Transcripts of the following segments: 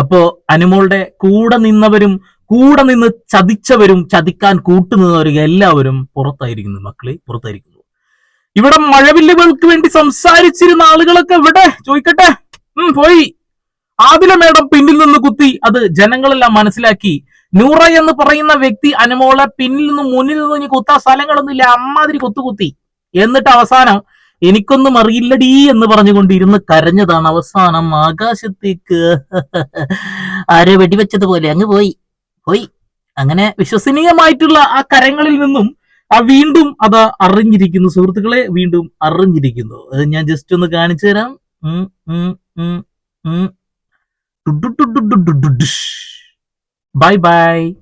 അപ്പോ അനുമോളുടെ കൂടെ നിന്നവരും കൂടെ നിന്ന് ചതിച്ചവരും ചതിക്കാൻ കൂട്ടുനിന്നവരും എല്ലാവരും പുറത്തായിരിക്കുന്നു മക്കളെ പുറത്തായിരിക്കുന്നു. ഇവിടെ മഴവില്ലുകൾക്ക് വേണ്ടി സംസാരിച്ചിരുന്ന ആളുകളൊക്കെ ഇവിടെ ചോദിക്കട്ടെ? ഉം പോയി. ആദില മേഡം പിന്നിൽ നിന്ന് കുത്തി അത് ജനങ്ങളെല്ലാം മനസ്സിലാക്കി. നൂറ എന്ന് പറയുന്ന വ്യക്തി അനുമോളെ പിന്നിൽ നിന്ന് മുന്നിൽ നിന്ന് കുത്താൻ സ്ഥലങ്ങളൊന്നുമില്ല. അമ്മാതിരി കുത്തു കുത്തി എന്നിട്ട് അവസാനം എനിക്കൊന്നും അറിയില്ലടീ എന്ന് പറഞ്ഞുകൊണ്ടിരുന്ന് കരഞ്ഞതാണ് അവസാനം ആകാശത്തേക്ക്. ആരെ വെടിവെച്ചതുപോലെ അങ്ങ് പോയി. പോയി. അങ്ങനെ വിശ്വസനീയമായിട്ടുള്ള ആ കരങ്ങളിൽ നിന്നും ആ വീണ്ടും അത് അറിഞ്ഞിരിക്കുന്നു. സുഹൃത്തുക്കളെ വീണ്ടും അറിഞ്ഞിരിക്കുന്നു. അത് ഞാൻ ജസ്റ്റ് ഒന്ന് കാണിച്ചു തരാം. Bye bye.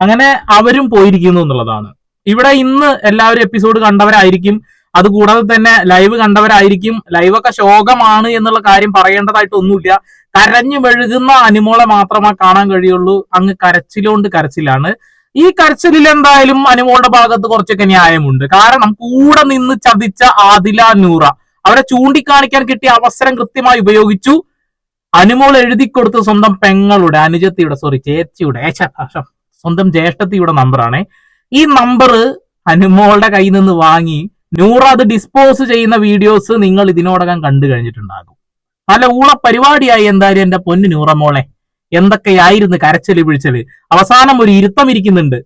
അങ്ങനെ അവരും പോയിരിക്കുന്നു എന്നുള്ളതാണ്. ഇവിടെ ഇന്ന് എല്ലാവരും എപ്പിസോഡ് കണ്ടവരായിരിക്കും. അതുകൂടാതെ തന്നെ ലൈവ് കണ്ടവരായിരിക്കും. ലൈവൊക്കെ ശോകമാണ് എന്നുള്ള കാര്യം പറയേണ്ടതായിട്ട് ഒന്നുമില്ല കരഞ്ഞു വെഴുകുന്ന അനുമോളെ മാത്രമേ കാണാൻ കഴിയുള്ളൂ. അങ്ങ് കരച്ചിലോണ്ട് കരച്ചിലാണ്. ഈ കരച്ചിലിൽ എന്തായാലും അനുമോളുടെ ഭാഗത്ത് കുറച്ചൊക്കെ ന്യായമുണ്ട്. കാരണം കൂടെ നിന്ന് ചതിച്ച ആദില നൂറ അവരെ ചൂണ്ടിക്കാണിക്കാൻ കിട്ടിയ അവസരം കൃത്യമായി ഉപയോഗിച്ചു. അനുമോൾ എഴുതി കൊടുത്ത സ്വന്തം പെങ്ങളുടെ അനുജത്തിയുടെ സോറി ചേച്ചിയുടെ സ്വന്തം ജ്യേഷ്ഠത്തിയുടെ നമ്പറാണ് ഈ നമ്പർ അനുമോളുടെ കയ്യിൽ നിന്ന് വാങ്ങി നൂറ അത് ഡിസ്പോസ് ചെയ്യുന്ന വീഡിയോസ് നിങ്ങൾ ഇതിനോടകം കണ്ടു കഴിഞ്ഞിട്ടുണ്ടാകും. നല്ല ഊള പരിപാടിയായി എന്തായാലും എന്റെ പൊന്നു നൂറ മോളെ. എന്തൊക്കെയായിരുന്നു കരച്ചൽ പിഴിച്ചൽ? അവസാനം ഒരു ഇരുത്തം ഇരിക്കുന്നുണ്ട്.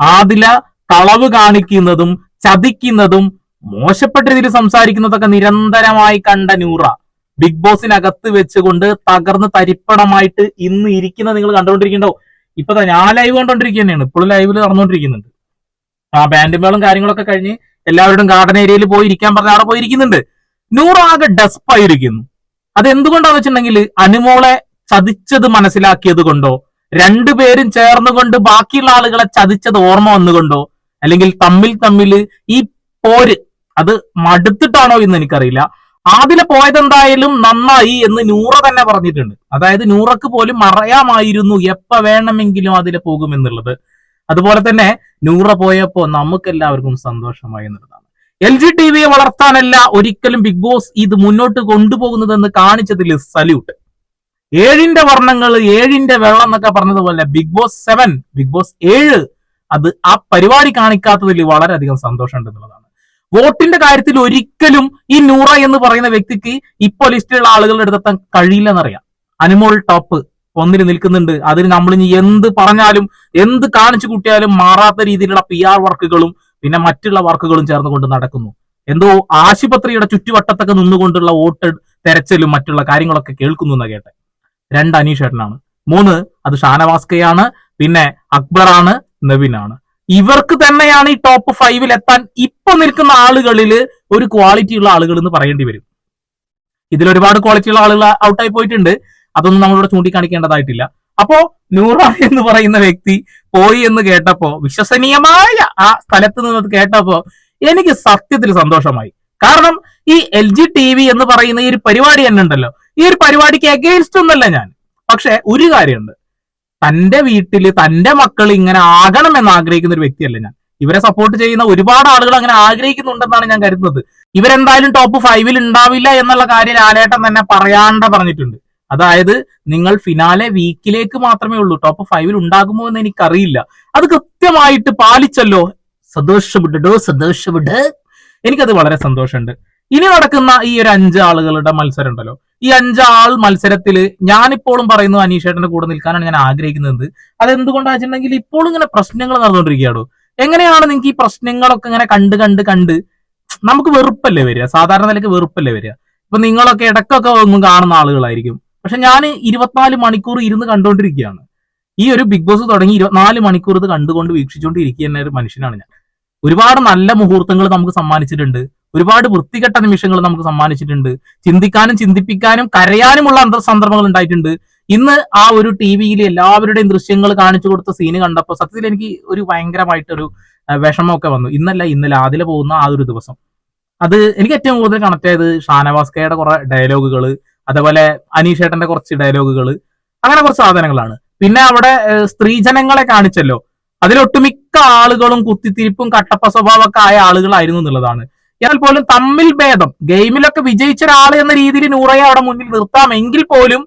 ആദില കളവ് കാണിക്കുന്നതും ചതിക്കുന്നതും മോശപ്പെട്ട രീതിയിൽ സംസാരിക്കുന്നതൊക്കെ നിരന്തരമായി കണ്ട നൂറ. ബിഗ് ബോസിനകത്ത് വെച്ചുകൊണ്ട് തകർന്ന് തരിപ്പണമായിട്ട് ഇന്ന് ഇരിക്കുന്ന നിങ്ങൾ കണ്ടുകൊണ്ടിരിക്കണ്ടോ ഇപ്പൊ ഞാൻ ലൈവ് കണ്ടോണ്ടിരിക്കുന്നതാണ് ഇപ്പോഴും ലൈവിൽ നടന്നുകൊണ്ടിരിക്കുന്നുണ്ട്. ആ ബാൻഡ് മേളും കാര്യങ്ങളൊക്കെ കഴിഞ്ഞ് എല്ലാവരുടെയും ഗാർഡൻ ഏരിയയിൽ പോയി ഇരിക്കാൻ പറഞ്ഞ അവിടെ പോയിരിക്കുന്നുണ്ട്. ഇരിക്കുന്നുണ്ട് നൂറ് ആകെ ഡെസ്പായിരിക്കുന്നു അത് എന്തുകൊണ്ടാന്ന് വെച്ചിട്ടുണ്ടെങ്കിൽ അനുമോളെ ചതിച്ചത് മനസ്സിലാക്കിയത് കൊണ്ടോ രണ്ടുപേരും ചേർന്നുകൊണ്ട് ബാക്കിയുള്ള ആളുകളെ ചതിച്ചത് ഓർമ്മ വന്നുകൊണ്ടോ അല്ലെങ്കിൽ തമ്മിൽ തമ്മിൽ ഈ പോര് അത് മടുത്തിട്ടാണോ എന്ന് എനിക്കറിയില്ല. ആദിലെ പോയത് എന്തായാലും നന്നായി എന്ന് നൂറ തന്നെ പറഞ്ഞിട്ടുണ്ട്. അതായത് നൂറക്ക് പോലും അറിയാമായിരുന്നു എപ്പ വേണമെങ്കിലും അതിലെ പോകുമെന്നുള്ളത്. അതുപോലെ തന്നെ നൂറ പോയപ്പോ നമുക്ക് എല്ലാവർക്കും സന്തോഷമായി എന്നുള്ളതാണ്. എൽ ജി ടി വിയെ വളർത്താനല്ല ഒരിക്കലും ബിഗ് ബോസ് ഇത് മുന്നോട്ട് കൊണ്ടുപോകുന്നതെന്ന് കാണിച്ചതിൽ സല്യൂട്ട് ഏഴിന്റെ വർണങ്ങൾ ഏഴിന്റെ വെള്ളം എന്നൊക്കെ പറഞ്ഞതുപോലെ Bigg Boss seven Bigg Boss ഏഴ് അത് ആ പരിപാടി കാണിക്കാത്തതിൽ വളരെയധികം സന്തോഷമുണ്ട് എന്നുള്ളതാണ്. വോട്ടിന്റെ കാര്യത്തിൽ ഒരിക്കലും ഈ നൂറ എന്ന് പറയുന്ന വ്യക്തിക്ക് ഇപ്പോൾ ലിസ്റ്റിലുള്ള ആളുകളുടെ അടുത്തെത്താൻ കഴിയില്ലെന്നറിയാം. അനുമോൾ ടോപ്പ് ഒന്നിൽ നിൽക്കുന്നുണ്ട്. അതിന് നമ്മൾ ഇനി എന്ത് പറഞ്ഞാലും എന്ത് കാണിച്ചു കൂട്ടിയാലും മാറാത്ത രീതിയിലുള്ള പി ആർ വർക്കുകളും പിന്നെ മറ്റുള്ള വർക്കുകളും ചേർന്നുകൊണ്ട് നടക്കുന്നു. എന്തോ ആശുപത്രിയുടെ ചുറ്റുവട്ടത്തൊക്കെ നിന്നുകൊണ്ടുള്ള വോട്ട് തെരച്ചിലും മറ്റുള്ള കാര്യങ്ങളൊക്കെ കേൾക്കുന്നു എന്നാ കേട്ടെ. രണ്ട് അനീഷേട്ടനാണ് മൂന്ന് അത് ഷാനവാസ്കയാണ്. പിന്നെ അക്ബറാണ് നവീനാണ്. ഇവർക്ക് തന്നെയാണ് ഈ ടോപ്പ് ഫൈവിൽ എത്താൻ ഇപ്പൊ നിൽക്കുന്ന ആളുകളിൽ ഒരു ക്വാളിറ്റി ഉള്ള ആളുകൾ എന്ന് പറയേണ്ടി വരും. ഇതിൽ ഒരുപാട് ക്വാളിറ്റി ഉള്ള ആളുകൾ ഔട്ടായി പോയിട്ടുണ്ട്. അതൊന്നും നമ്മളിവിടെ ചൂണ്ടിക്കാണിക്കേണ്ടതായിട്ടില്ല. അപ്പോ നൂറ എന്ന് പറയുന്ന വ്യക്തി പോയി എന്ന് കേട്ടപ്പോ വിശ്വസനീയമായ ആ സ്ഥലത്ത് നിന്ന് കേട്ടപ്പോ എനിക്ക് സത്യത്തിൽ സന്തോഷമായി. കാരണം ഈ എൽ ജി ടി വി എന്ന് പറയുന്ന ഈ ഒരു പരിപാടി തന്നെ ഉണ്ടല്ലോ. ഈ ഒരു പരിപാടിക്ക് അഗെയിൻസ്റ്റ് ഒന്നല്ല ഞാൻ. പക്ഷെ ഒരു കാര്യമുണ്ട്. തന്റെ വീട്ടിൽ തന്റെ മക്കൾ ഇങ്ങനെ ആകണം എന്ന് ആഗ്രഹിക്കുന്ന ഒരു വ്യക്തിയല്ല ഞാൻ. ഇവരെ സപ്പോർട്ട് ചെയ്യുന്ന ഒരുപാട് ആളുകൾ അങ്ങനെ ആഗ്രഹിക്കുന്നുണ്ടെന്നാണ് ഞാൻ കരുതുന്നത്. ഇവരെന്തായാലും ടോപ്പ് ഫൈവിൽ ഉണ്ടാവില്ല എന്നുള്ള കാര്യം ലാലേട്ടൻ തന്നെ പറയാണ്ട പറഞ്ഞിട്ടുണ്ട്. അതായത് നിങ്ങൾ ഫിനാലെ വീക്കിലേക്ക് മാത്രമേ ഉള്ളൂ. ടോപ്പ് ഫൈവിൽ ഉണ്ടാകുമോ എന്ന് എനിക്കറിയില്ല. അത് കൃത്യമായിട്ട് പാലിച്ചല്ലോ. സന്തോഷപ്പെട്ടിട്ടോ സന്തോഷപ്പെട്ട് എനിക്കത് വളരെ സന്തോഷമുണ്ട്. ഇനി നടക്കുന്ന ഈ ഒരു അഞ്ച് ആളുകളുടെ മത്സരം ഉണ്ടല്ലോ. ഈ അഞ്ചാൾ മത്സരത്തിൽ ഞാനിപ്പോഴും പറയുന്നു അനീഷേട്ടന്റെ കൂടെ നിൽക്കാനാണ് ഞാൻ ആഗ്രഹിക്കുന്നത്. അതെന്തുകൊണ്ടാ വെച്ചിട്ടുണ്ടെങ്കിൽ ഇപ്പോഴും ഇങ്ങനെ പ്രശ്നങ്ങൾ നടന്നുകൊണ്ടിരിക്കുകയാണോ. എങ്ങനെയാണ് നിങ്ങൾക്ക് ഈ പ്രശ്നങ്ങളൊക്കെ ഇങ്ങനെ കണ്ട് കണ്ട് കണ്ട് നമുക്ക് വെറുപ്പല്ലേ വരിക? സാധാരണ നിലയ്ക്ക് വെറുപ്പല്ലേ വരിക? ഇപ്പൊ നിങ്ങളൊക്കെ ഇടക്കൊക്കെ ഒന്നും കാണുന്ന ആളുകളായിരിക്കും. പക്ഷെ ഞാൻ ഇരുപത്തിനാല് മണിക്കൂർ ഇരുന്ന് കണ്ടുകൊണ്ടിരിക്കുകയാണ് ഈ ഒരു ബിഗ് ബോസ് തുടങ്ങി ഇരുപത്തിനാല് മണിക്കൂർ ഇത് കണ്ടുകൊണ്ട് വീക്ഷിച്ചുകൊണ്ട് ഇരിക്കുന്ന ഒരു മനുഷ്യനാണ് ഞാൻ. ഒരുപാട് നല്ല മുഹൂർത്തങ്ങൾ നമുക്ക് സമ്മാനിച്ചിട്ടുണ്ട്. ഒരുപാട് വൃത്തികെട്ട നിമിഷങ്ങൾ നമുക്ക് സമ്മാനിച്ചിട്ടുണ്ട്. ചിന്തിക്കാനും ചിന്തിപ്പിക്കാനും കരയാനുമുള്ള അന്തർ സന്ദർഭങ്ങൾ ഉണ്ടായിട്ടുണ്ട്. ഇന്ന് ആ ഒരു ടി വിയിൽ എല്ലാവരുടെയും ദൃശ്യങ്ങൾ കാണിച്ചു കൊടുത്ത സീന് കണ്ടപ്പോൾ സത്യത്തിൽ എനിക്ക് ഒരു ഭയങ്കരമായിട്ടൊരു വിഷമമൊക്കെ വന്നു. ഇന്നല്ല ഇന്നലെ അതിലെ പോകുന്ന ആ ഒരു ദിവസം. അത് എനിക്ക് ഏറ്റവും കൂടുതൽ കണക്ട് ആയത് ഷാനവാസ്കയുടെ കുറെ ഡയലോഗുകൾ അതേപോലെ അനീഷേട്ടന്റെ കുറച്ച് ഡയലോഗുകൾ അങ്ങനെ കുറച്ച് സാധനങ്ങളാണ്. പിന്നെ അവിടെ സ്ത്രീജനങ്ങളെ കാണിച്ചല്ലോ. അതിലൊട്ടുമിക്ക ആളുകളും കുത്തിത്തിരിപ്പും കട്ടപ്പ സ്വഭാവമൊക്കെ ആയ ആളുകളായിരുന്നു എന്നുള്ളതാണ്. എന്നാൽ പോലും തമ്മിൽ ഭേദം ഗെയിമിലൊക്കെ വിജയിച്ച ഒരാൾ എന്ന രീതിയിൽ നൂറയെ അവിടെ മുന്നിൽ നിർത്താമെങ്കിൽ പോലും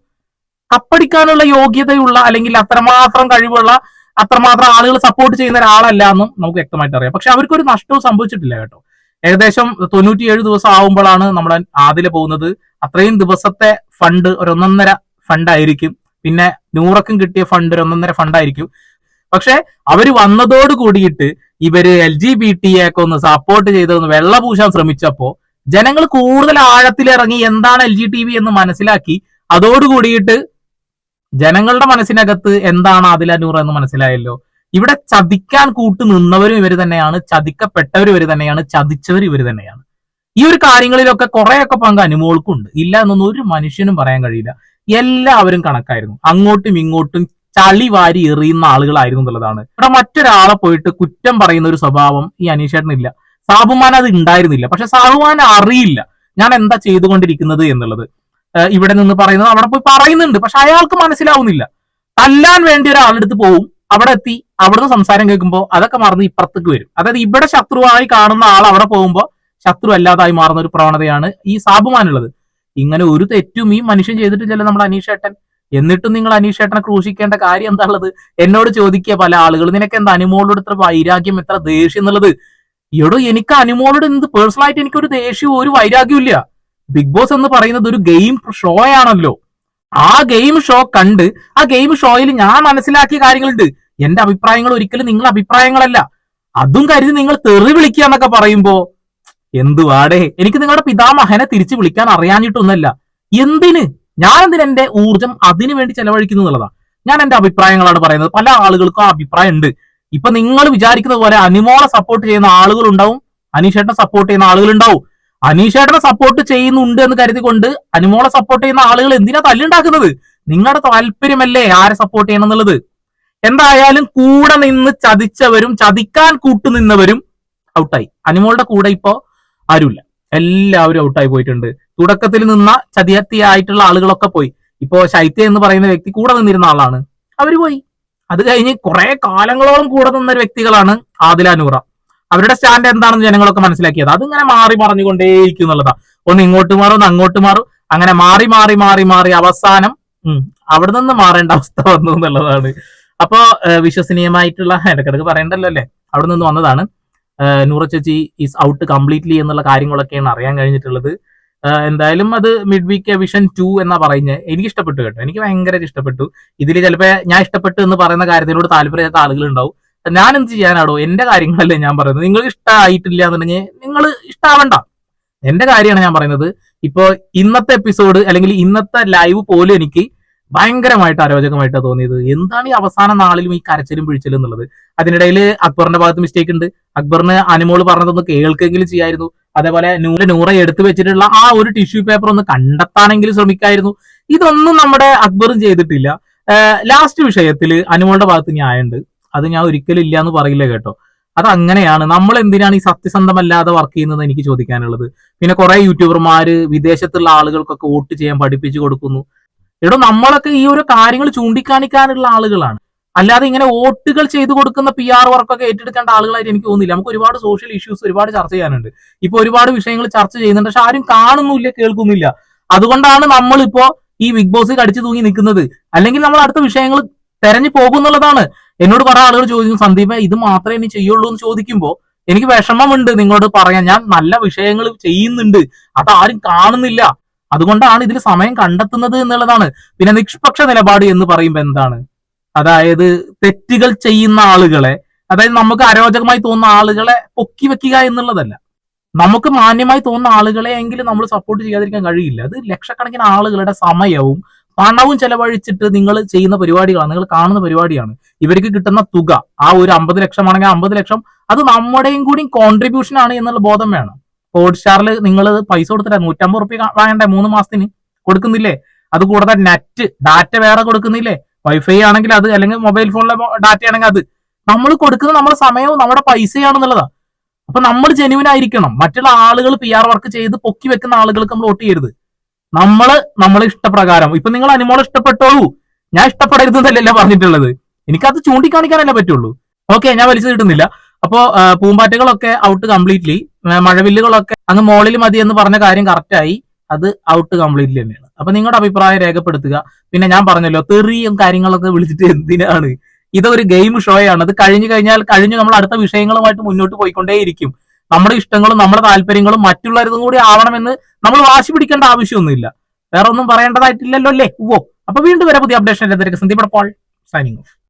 കപ്പടിക്കാനുള്ള യോഗ്യതയുള്ള അല്ലെങ്കിൽ അത്രമാത്രം കഴിവുള്ള അത്രമാത്രം ആളുകൾ സപ്പോർട്ട് ചെയ്യുന്ന ഒരാളല്ല എന്നും നമുക്ക് വ്യക്തമായിട്ട് അറിയാം. പക്ഷെ അവർക്കൊരു നഷ്ടവും സംഭവിച്ചിട്ടില്ല കേട്ടോ. ഏകദേശം തൊണ്ണൂറ്റിയേഴ് ദിവസം ആവുമ്പോഴാണ് നമ്മൾ ആദില പോകുന്നത്. അത്രയും ദിവസത്തെ ഫണ്ട് ഒരു ഒന്നൊന്നര ഫണ്ടായിരിക്കും പിന്നെ നൂറക്കും കിട്ടിയ ഫണ്ട് ഒരു ഒന്നൊന്നര ഫണ്ടായിരിക്കും പക്ഷെ അവർ വന്നതോട് കൂടിയിട്ട് ഇവർ എൽ ജി ബി ടി ഒക്കെ ഒന്ന് സപ്പോർട്ട് ചെയ്തൊന്ന് വെള്ള പൂശാൻ ശ്രമിച്ചപ്പോ ജനങ്ങൾ കൂടുതൽ ആഴത്തിൽ ഇറങ്ങി എന്താണ് എൽ ജി ടി വി എന്ന് മനസ്സിലാക്കി. അതോടുകൂടിയിട്ട് ജനങ്ങളുടെ മനസ്സിനകത്ത് എന്താണ് നൂർ എന്ന് മനസ്സിലായല്ലോ. ഇവിടെ ചതിക്കാൻ കൂട്ടു നിന്നവരും ഇവർ തന്നെയാണ് ചതിക്കപ്പെട്ടവരും ഇവർ തന്നെയാണ് ചതിച്ചവർ ഇവർ തന്നെയാണ്. ഈ ഒരു കാര്യങ്ങളിലൊക്കെ കുറെയൊക്കെ പങ്ക് അനുമോൾക്കുണ്ട്. ഇല്ല എന്നൊന്നും ഒരു മനുഷ്യനും പറയാൻ കഴിയില്ല. എല്ലാവരും കണക്കായിരുന്നു. അങ്ങോട്ടും ഇങ്ങോട്ടും ചളി വാരി എറിയുന്ന ആളുകളായിരുന്നു എന്നുള്ളതാണ്. ഇവിടെ മറ്റൊരാളെ പോയിട്ട് കുറ്റം പറയുന്ന ഒരു സ്വഭാവം ഈ അനീഷേട്ടനില്ല. സാബുമാൻ അത് ഉണ്ടായിരുന്നില്ല. പക്ഷെ സാബുമാൻ അറിയില്ല ഞാൻ എന്താ ചെയ്തുകൊണ്ടിരിക്കുന്നത് എന്നുള്ളത്. ഇവിടെ നിന്ന് പറയുന്നത് അവിടെ പോയി പറയുന്നുണ്ട്. പക്ഷെ അയാൾക്ക് മനസ്സിലാവുന്നില്ല. തല്ലാൻ വേണ്ടി ഒരാളെടുത്ത് പോവും. അവിടെ എത്തി അവിടുന്ന് സംസാരം കേൾക്കുമ്പോൾ അതൊക്കെ മറന്ന് ഇപ്പുറത്തേക്ക് വരും. അതായത് ഇവിടെ ശത്രുവായി കാണുന്ന ആൾ അവിടെ പോകുമ്പോൾ ശത്രു അല്ലാതായി മാറുന്ന ഒരു പ്രവണതയാണ് ഈ സാബുമാനുള്ളത്. ഇങ്ങനെ ഒരു തെറ്റും ഈ മനുഷ്യൻ ചെയ്തിട്ടില്ലല്ലോ നമ്മൾ അനീഷേട്ടൻ എന്നിട്ടും നിങ്ങൾ അനീഷേട്ടനെ ക്രൂശിക്കേണ്ട കാര്യം എന്താ ഉള്ളത് എന്നോട് ചോദിക്കുക പല ആളുകൾ നിനക്ക് എന്താ അനുമോളോട് ഇത്ര വൈരാഗ്യം എത്ര ദേഷ്യം എന്നുള്ളത്? എടോ എനിക്ക് അനുമോളോട് എന്ത് പേഴ്സണലായിട്ട് എനിക്കൊരു ദേഷ്യവും ഒരു വൈരാഗ്യവും ഇല്ല. ബിഗ് ബോസ് എന്ന് പറയുന്നത് ഒരു ഗെയിം ഷോ ആണല്ലോ ആ ഗെയിം ഷോ കണ്ട് ആ ഗെയിം ഷോയിൽ ഞാൻ മനസ്സിലാക്കിയ കാര്യങ്ങളുണ്ട്. എന്റെ അഭിപ്രായങ്ങൾ ഒരിക്കലും നിങ്ങളുടെ അഭിപ്രായങ്ങളല്ല. അതും കരുതി നിങ്ങൾ തെറി വിളിക്കുക എന്നൊക്കെ പറയുമ്പോ എന്തുവാടേ എനിക്ക് നിങ്ങളുടെ പിതാമഹനെ തിരിച്ചു വിളിക്കാൻ അറിയാഞ്ഞിട്ടൊന്നല്ല എന്തിന്? ഞാൻ എന്തിന് എന്റെ ഊർജം അതിനു വേണ്ടി ചെലവഴിക്കുന്നു എന്നുള്ളതാണ് ഞാൻ എന്റെ അഭിപ്രായങ്ങളാണ് പറയുന്നത്. പല ആളുകൾക്കും ആ അഭിപ്രായം ഉണ്ട്. ഇപ്പൊ നിങ്ങൾ വിചാരിക്കുന്ന പോലെ അനിമോളെ സപ്പോർട്ട് ചെയ്യുന്ന ആളുകൾ ഉണ്ടാവും അനീഷേട്ടനെ സപ്പോർട്ട് ചെയ്യുന്ന ആളുകൾ ഉണ്ടാവും അനീഷേട്ടനെ സപ്പോർട്ട് ചെയ്യുന്നുണ്ട് എന്ന് കരുതിക്കൊണ്ട് അനുമോളെ സപ്പോർട്ട് ചെയ്യുന്ന ആളുകൾ എന്തിനാ തല്ലുണ്ടാക്കുന്നത് നിങ്ങളുടെ താല്പര്യമല്ലേ ആരെ സപ്പോർട്ട് ചെയ്യണം എന്നുള്ളത് എന്തായാലും കൂടെ നിന്ന് ചതിച്ചവരും ചതിക്കാൻ കൂട്ടുനിന്നവരും ഔട്ടായി അനുമോളുടെ കൂടെ ഇപ്പോ ആരുമില്ല. എല്ലാവരും ഔട്ടായി പോയിട്ടുണ്ട്. തുടക്കത്തിൽ നിന്ന ചതിയത്തിയായിട്ടുള്ള ആളുകളൊക്കെ പോയി. ഇപ്പോ ശൈത്യ എന്ന് പറയുന്ന വ്യക്തി കൂടെ നിന്നിരുന്ന ആളാണ്. അവർ പോയി. അത് കഴിഞ്ഞ് കുറെ കാലങ്ങളോളം കൂടെ നിന്ന വ്യക്തികളാണ് ആദില നൂറ. അവരുടെ സ്റ്റാൻഡ് എന്താണെന്ന് ജനങ്ങളൊക്കെ മനസ്സിലാക്കിയത്. അതിങ്ങനെ മാറി മറിഞ്ഞുകൊണ്ടേയിരിക്കും എന്നുള്ളതാണ് ഒന്ന് ഇങ്ങോട്ട് മാറും ഒന്ന് അങ്ങോട്ട് മാറും. അങ്ങനെ മാറി മാറി മാറി മാറി അവസാനം അവിടെ നിന്ന് മാറേണ്ട അവസ്ഥ വന്നു എന്നുള്ളതാണ്. അപ്പോ വിശ്വസനീയമായിട്ടുള്ള ഇടക്കിടക്ക് പറയണ്ടല്ലോ അല്ലേ? അവിടെ നിന്ന് വന്നതാണ് നൂറ ചേച്ചി ഈസ് ഔട്ട് കംപ്ലീറ്റ്ലി എന്നുള്ള കാര്യങ്ങളൊക്കെയാണ് അറിയാൻ കഴിഞ്ഞിട്ടുള്ളത്. എന്തായാലും അത് മിഡ് വീക്ക് വിഷൻ ടു എന്നാ പറയുന്നത് എനിക്ക് ഇഷ്ടപ്പെട്ടു കേട്ടോ. എനിക്ക് ഭയങ്കര ഇഷ്ടപ്പെട്ടു. ഇതിൽ ചിലപ്പോൾ ഞാൻ ഇഷ്ടപ്പെട്ടു എന്ന് പറയുന്ന കാര്യത്തിനോട് താല്പര്യമില്ലാത്ത ആളുകൾ ഉണ്ടാവും ഞാൻ എന്ത് ചെയ്യാനാടോ? എന്റെ കാര്യങ്ങളല്ലേ ഞാൻ പറയുന്നത്. നിങ്ങൾ ഇഷ്ടമായിട്ടില്ല എന്നുണ്ടെങ്കിൽ നിങ്ങൾ ഇഷ്ടാവണ്ട. എന്റെ കാര്യമാണ് ഞാൻ പറയുന്നത്. ഇപ്പോ ഇന്നത്തെ എപ്പിസോഡ് അല്ലെങ്കിൽ ഇന്നത്തെ ലൈവ് പോലും എനിക്ക് ഭയങ്കരമായിട്ട് അരോചകമായിട്ടാണ് തോന്നിയത്. എന്താണ് ഈ അവസാന നാളിലും ഈ കരച്ചിലും പിഴിച്ചിലും എന്നുള്ളത്? അതിനിടയിൽ അക്ബറിന്റെ ഭാഗത്ത് മിസ്റ്റേക്ക് ഉണ്ട്. അക്ബറിന് അനുമോൾ പറഞ്ഞതൊന്ന് കേൾക്കെങ്കിലും ചെയ്യായിരുന്നു. അതേപോലെ നൂറ് നൂറ എടുത്തു വെച്ചിട്ടുള്ള ആ ഒരു ടിഷ്യൂ പേപ്പർ ഒന്ന് കണ്ടെത്താനെങ്കിലും ശ്രമിക്കായിരുന്നു. ഇതൊന്നും നമ്മുടെ അക്ബറും ചെയ്തിട്ടില്ല. ലാസ്റ്റ് വിഷയത്തിൽ അനുമോളുടെ ഭാഗത്ത് ന്യായമുണ്ട്. അത് ഞാൻ ഒരിക്കലും ഇല്ല എന്ന് പറയില്ല കേട്ടോ. അത് അങ്ങനെയാണ് നമ്മൾ എന്തിനാണ് ഈ സത്യസന്ധമല്ലാതെ വർക്ക് ചെയ്യുന്നത് എനിക്ക് ചോദിക്കാനുള്ളത്. പിന്നെ കുറെ യൂട്യൂബർമാര് വിദേശത്തുള്ള ആളുകൾക്കൊക്കെ വോട്ട് ചെയ്യാൻ പഠിപ്പിച്ചു കൊടുക്കുന്നു. എടോ നമ്മളൊക്കെ ഈ ഒരു കാര്യങ്ങൾ ചൂണ്ടിക്കാണിക്കാനുള്ള ആളുകളാണ്. അല്ലാതെ ഇങ്ങനെ വോട്ടുകൾ ചെയ്തു കൊടുക്കുന്ന പി ആർ വർക്കൊക്കെ ഏറ്റെടുക്കേണ്ട ആളുകളായിട്ട് എനിക്ക് തോന്നുന്നില്ല. നമുക്ക് ഒരുപാട് സോഷ്യൽ ഇഷ്യൂസ് ഒരുപാട് ചർച്ച ചെയ്യാനുണ്ട്. ഇപ്പൊ ഒരുപാട് വിഷയങ്ങൾ ചർച്ച ചെയ്യുന്നുണ്ട്. പക്ഷെ ആരും കാണുന്നില്ല കേൾക്കുന്നില്ല. അതുകൊണ്ടാണ് നമ്മളിപ്പോ ഈ ബിഗ് ബോസ് കടിച്ചു തൂങ്ങി നിൽക്കുന്നത്. അല്ലെങ്കിൽ നമ്മൾ അടുത്ത വിഷയങ്ങൾ തെരഞ്ഞു പോകുന്നുള്ളതാണ്. എന്നോട് കുറെ ആളുകൾ ചോദിക്കും സന്ദീപ ഇത് മാത്രമേ ഇനി ചെയ്യുള്ളൂ എന്ന് ചോദിക്കുമ്പോൾ എനിക്ക് വിഷമമുണ്ട് നിങ്ങളോട് പറയാൻ. ഞാൻ നല്ല വിഷയങ്ങൾ ചെയ്യുന്നുണ്ട്. അത് ആരും കാണുന്നില്ല. അതുകൊണ്ടാണ് ഇതിൽ സമയം കണ്ടെത്തുന്നത് എന്നുള്ളതാണ്. പിന്നെ നിഷ്പക്ഷ നിലപാട് എന്ന് പറയുമ്പോൾ എന്താണ്? അതായത് തെറ്റുകൾ ചെയ്യുന്ന ആളുകളെ അതായത് നമുക്ക് അരോചകമായി തോന്നുന്ന ആളുകളെ പൊക്കി വെക്കുക എന്നുള്ളതല്ല. നമുക്ക് മാന്യമായി തോന്നുന്ന ആളുകളെ എങ്കിലും നമ്മൾ സപ്പോർട്ട് ചെയ്യാതിരിക്കാൻ കഴിയില്ല. അത് ലക്ഷക്കണക്കിന് ആളുകളുടെ സമയവും പണവും ചെലവഴിച്ചിട്ട് നിങ്ങൾ ചെയ്യുന്ന പരിപാടികളാണ് നിങ്ങൾ കാണുന്ന പരിപാടിയാണ്. ഇവർക്ക് കിട്ടുന്ന തുക ആ ഒരു അമ്പത് ലക്ഷമാണെങ്കിൽ അമ്പത് ലക്ഷം അത് നമ്മുടെയും കൂടി കോൺട്രിബ്യൂഷൻ ആണ് എന്നുള്ള ബോധം വേണം. ഹോട്ട്സ്റ്റാറിൽ നിങ്ങൾ പൈസ കൊടുത്തില്ല നൂറ്റമ്പത് റുപ്യ വാങ്ങണ്ടേ മൂന്ന് മാസത്തിന്? കൊടുക്കുന്നില്ലേ? അത് കൂടാതെ നെറ്റ് ഡാറ്റ വേറെ കൊടുക്കുന്നില്ലേ? വൈഫൈ ആണെങ്കിൽ അത് അല്ലെങ്കിൽ മൊബൈൽ ഫോണിലെ ഡാറ്റ ആണെങ്കിൽ അത്. നമ്മൾ കൊടുക്കുന്ന നമ്മുടെ സമയവും നമ്മുടെ പൈസയാണെന്നുള്ളതാ. അപ്പൊ നമ്മൾ ജെനുവിൻ ആയിരിക്കണം. മറ്റുള്ള ആളുകൾ പി ആർ വർക്ക് ചെയ്ത് പൊക്കി വെക്കുന്ന ആളുകൾക്ക് നമ്മൾ വോട്ട് ചെയ്യരുത്. നമ്മൾ നമ്മളെ ഇഷ്ടപ്രകാരം. ഇപ്പൊ നിങ്ങൾ അനുമോളെ ഇഷ്ടപ്പെട്ടോളൂ. ഞാൻ ഇഷ്ടപ്പെടരുതെന്നല്ലല്ലോ പറഞ്ഞിട്ടുള്ളത്. എനിക്കത് ചൂണ്ടിക്കാണിക്കാനല്ലേ പറ്റുള്ളൂ. ഓക്കെ ഞാൻ വലിച്ചു കിട്ടുന്നില്ല അപ്പോ പൂമ്പാറ്റകളൊക്കെ ഔട്ട് കംപ്ലീറ്റ്ലി മഴവില്ലുകളൊക്കെ അങ്ങ് മോളിൽ മതി എന്ന് പറഞ്ഞ കാര്യം കറക്റ്റായി അത് ഔട്ട് കംപ്ലീറ്റ്ലി തന്നെയാണ്. അപ്പൊ നിങ്ങളുടെ അഭിപ്രായം രേഖപ്പെടുത്തുക. പിന്നെ ഞാൻ പറഞ്ഞല്ലോ തെറിയും കാര്യങ്ങളൊക്കെ വിളിച്ചിട്ട് എന്തിനാണ്? ഇതൊരു ഗെയിം ഷോയാണ് അത് കഴിഞ്ഞു കഴിഞ്ഞാൽ കഴിഞ്ഞു നമ്മൾ അടുത്ത വിഷയങ്ങളുമായിട്ട് മുന്നോട്ട് പോയിക്കൊണ്ടേയിരിക്കും. നമ്മുടെ ഇഷ്ടങ്ങളും നമ്മുടെ താല്പര്യങ്ങളും മറ്റുള്ളവരതും കൂടി ആവണമെന്ന് നമ്മൾ വാശി പിടിക്കേണ്ട ആവശ്യമൊന്നുമില്ല. വേറെ ഒന്നും പറയേണ്ടതായിട്ടില്ലല്ലോ അല്ലേ? ഓ അപ്പൊ വീണ്ടും വരെ പുതിയ updation Sandeep Paul signing off